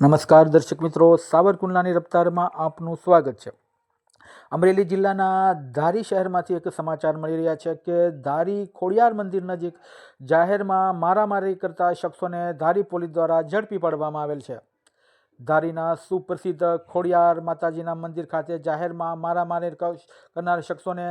નમસ્કાર દર્શક મિત્રો, સાવરકુંડલાની રફતારમાં આપનું સ્વાગત છે. અમરેલી જિલ્લાના ધારી શહેરમાંથી એક સમાચાર મળી રહ્યા છે કે ધારી ખોડિયાર મંદિર નજીક જાહેરમાં મારામારી કરતા શખ્સોને ધારી પોલીસ દ્વારા ઝડપી પાડવામાં આવેલ છે. ધારીના સુપ્રસિદ્ધ ખોડિયાર માતાજીના મંદિર ખાતે જાહેરમાં મારામારી કરનાર શખ્સોને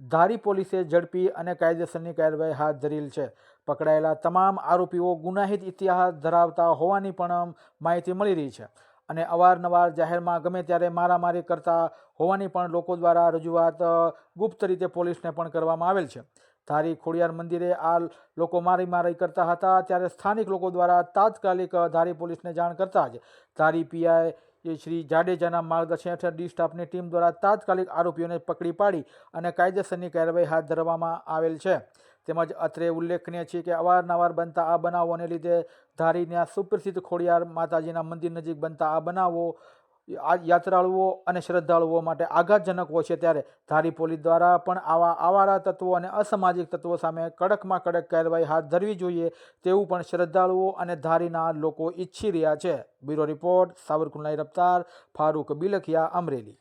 ધારી પોલીસે ઝડપી અને કાયદેસરની કાર્યવાહી હાથ ધરેલ છે. પકડાયેલા તમામ આરોપીઓ ગુનાહિત ઇતિહાસ ધરાવતા હોવાની પણ માહિતી મળી રહી છે અને અવારનવાર જાહેરમાં ગમે ત્યારે મારામારી કરતા હોવાની પણ લોકો દ્વારા રજૂઆત ગુપ્ત રીતે પોલીસને પણ કરવામાં આવેલ છે. ધારી ખોડિયાર મંદિરે આ લોકો મારી મારી કરતા હતા ત્યારે સ્થાનિક લોકો દ્વારા તાત્કાલિક ધારી પોલીસને જાણ કરતા જ ધારી પીઆઈ એ શ્રી જાડેજાના માર્ગદર્શન હેઠળ ડી સ્ટાફની ટીમ દ્વારા તાત્કાલિક આરોપીઓને પકડી પાડી અને કાયદેસરની કાર્યવાહી હાથ ધરવામાં આવેલ છે. તેમજ અત્રે ઉલ્લેખનીય છે કે અવારનવાર બનતા આ બનાવોને લીધે ધારીના સુપ્રસિદ્ધ ખોડિયાર માતાજીના મંદિર નજીક બનતા આ બનાવો આ યાત્રાળુઓ અને શ્રદ્ધાળુઓ માટે આઘાતજનક હોય છે ત્યારે ધારી પોલીસ દ્વારા પણ આવા આવારા તત્વો અને અસામાજિક તત્વો સામે કડકમાં કડક કાર્યવાહી હાથ ધરવી જોઈએ તેવું પણ શ્રદ્ધાળુઓ અને ધારીના લોકો ઈચ્છી રહ્યા છે. બ્યુરો રિપોર્ટ સાવરકુંડલાઈ રફતાર, ફારૂક બિલખિયા, અમરેલી.